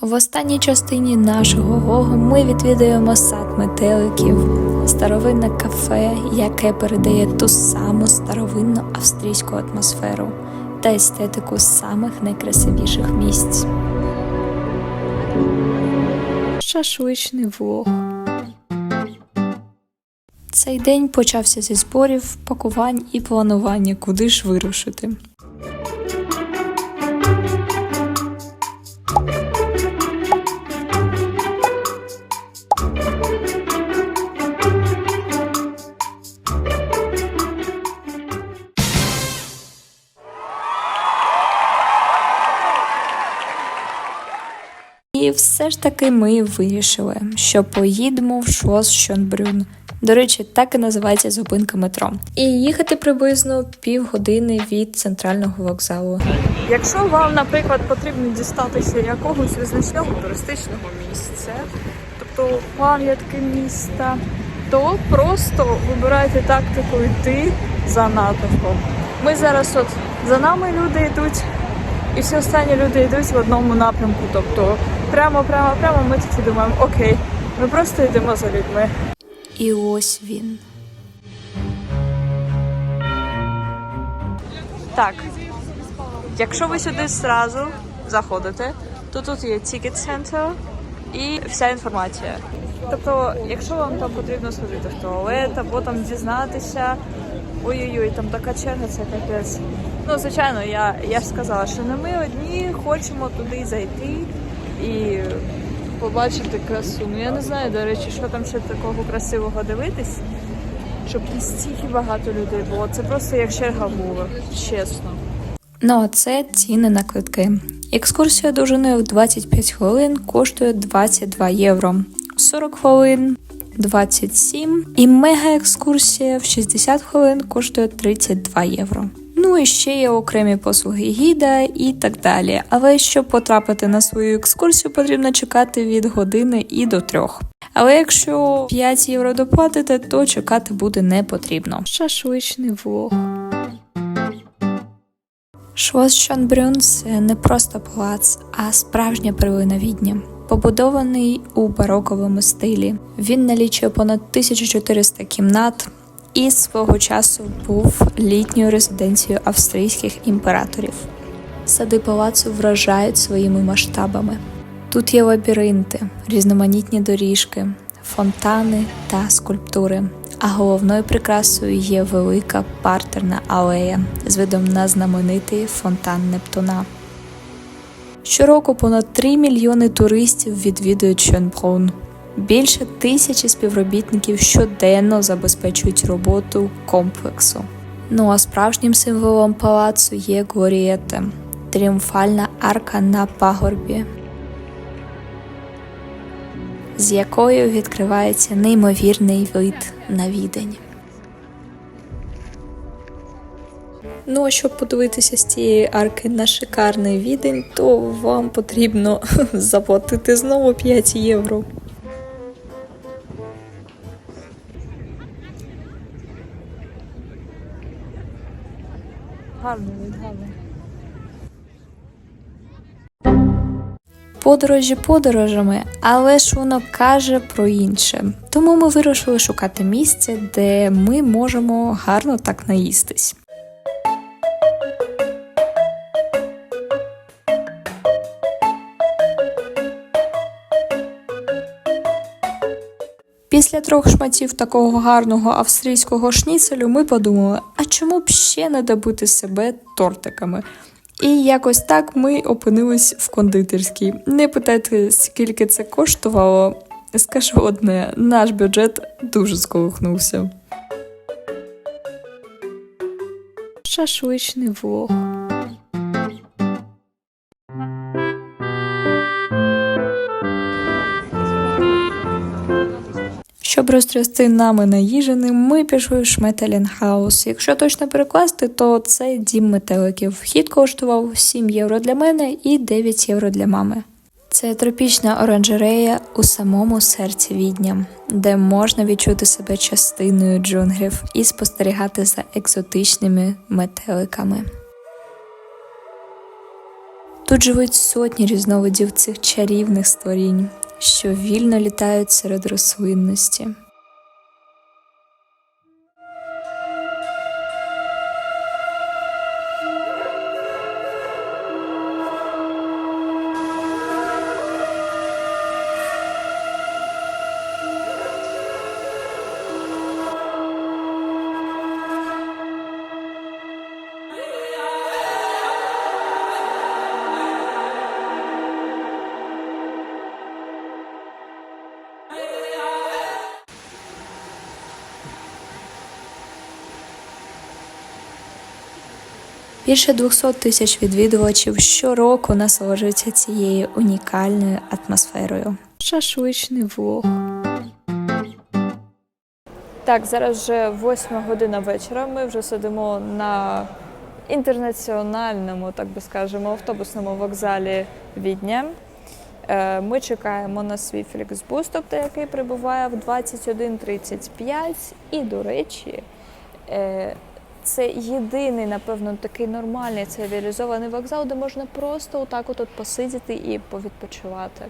В останній частині нашого влогу ми відвідуємо сад метеликів, старовинне кафе, яке передає ту саму старовинну австрійську атмосферу та естетику самих найкрасивіших місць. Шашличний влог. Цей день почався зі зборів, пакувань і планування, куди ж вирушити. І все ж таки ми вирішили, що поїдемо в Шлос Шонбрюн. До речі, так і називається зупинка метро. І їхати приблизно півгодини від центрального вокзалу. Якщо вам, наприклад, потрібно дістатися якогось визначного туристичного місця, тобто пам'ятки міста, то просто вибирайте тактику йти за натовпом. Ми зараз от за нами люди йдуть, і всі останні люди йдуть в одному напрямку. Тобто прямо, прямо, прямо ми такі думаємо, окей, ми просто йдемо за людьми. І ось він. Так, якщо ви сюди зразу заходите, то тут є Center і вся інформація. Тобто, якщо вам там потрібно сходити в туалет або там дізнатися, ой-ой-ой, там така черга, це капець. Ну, звичайно, я, я ж сказала, що не ми одні хочемо туди зайти і побачити красу. Ну я не знаю, до речі, що там ще такого красивого дивитись, щоб настільки багато людей було. Це просто як черга була, чесно. Ну а це ціни на квитки. Екскурсія довжиною в 25 хвилин коштує 22 євро, 40 хвилин 27 і мега-екскурсія в 60 хвилин коштує 32 євро. Ну і ще є окремі послуги гіда і так далі. Але щоб потрапити на свою екскурсію, потрібно чекати від години і до трьох. Але якщо 5 євро доплатите, то чекати буде не потрібно. Шашличний влог. Шлос Шонбрюн – це не просто палац, а справжня перлина Відня. Побудований у бароковому стилі. Він налічує понад 1400 кімнат і свого часу був літньою резиденцією австрійських імператорів. Сади палацу вражають своїми масштабами. Тут є лабіринти, різноманітні доріжки, фонтани та скульптури. А головною прикрасою є велика партерна алея з видом на знаменитий фонтан Нептуна. Щороку понад 3 мільйони туристів відвідують Шönbrunn. Більше тисячі співробітників щоденно забезпечують роботу комплексу. Ну а справжнім символом палацу є Глорієте – тріумфальна арка на пагорбі, з якою відкривається неймовірний вид на відень. Ну, а щоб подивитися з цієї арки на шикарний відень, то вам потрібно заплатити знову 5 євро. Гарний. Подорожі подорожами, але воно каже про інше. Тому ми вирішили шукати місце, де ми можемо гарно так наїстись. Після трьох шматів такого гарного австрійського шніцелю ми подумали, а чому б ще не добити себе тортиками? І якось так ми опинились в кондитерській. Не питайте, скільки це коштувало. Скажу одне, наш бюджет дуже сколихнувся. Шашличний влог. Щоб розтрясти нами наїженим, ми пішли в Шметелінхаус. Якщо точно перекласти, то це дім метеликів. Вхід коштував 7 євро для мене і 9 євро для мами. Це тропічна оранжерея у самому серці Відня, де можна відчути себе частиною джунглів і спостерігати за екзотичними метеликами. Тут живуть сотні різновидів цих чарівних створінь, що вільно літають серед рослинності. Більше 200 тисяч відвідувачів щороку насолоджуються цією унікальною атмосферою. Шашличний влог. Так, зараз вже восьма година вечора. Ми вже сидимо на інтернаціональному, так би скажемо, автобусному вокзалі Відня. Е, Ми чекаємо на свій Фліксбус, тобто який прибуває в 21.35. І, до речі, е, це єдиний, напевно, такий нормальний цивілізований вокзал, де можна просто отак от, от посидіти і повідпочивати.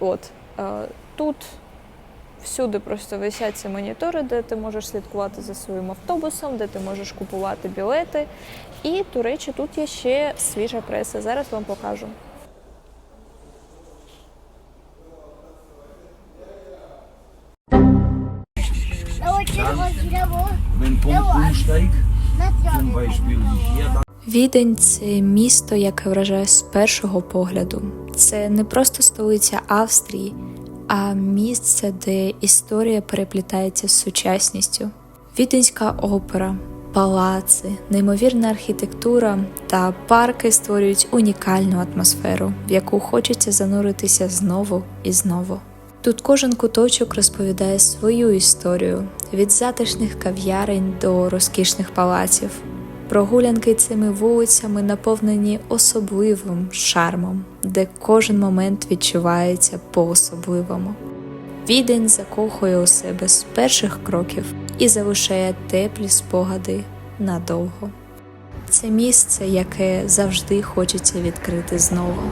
От е, тут всюди просто висять ці монітори, де ти можеш слідкувати за своїм автобусом, де ти можеш купувати білети. І, до речі, тут є ще свіжа преса. Зараз вам покажу. Wenn Umsteig Відень це місто, яке вражає з першого погляду. Це не просто столиця Австрії, а місце, де історія переплітається з сучасністю. Віденська опера, палаци, неймовірна архітектура та парки створюють унікальну атмосферу, в яку хочеться зануритися знову і знову. Тут кожен куточок розповідає свою історію від затишних кав'ярень до розкішних палаців. Прогулянки цими вулицями наповнені особливим шармом, де кожен момент відчувається по-особливому. Відень закохує у себе з перших кроків і залишає теплі спогади надовго. Це місце, яке завжди хочеться відкрити знову.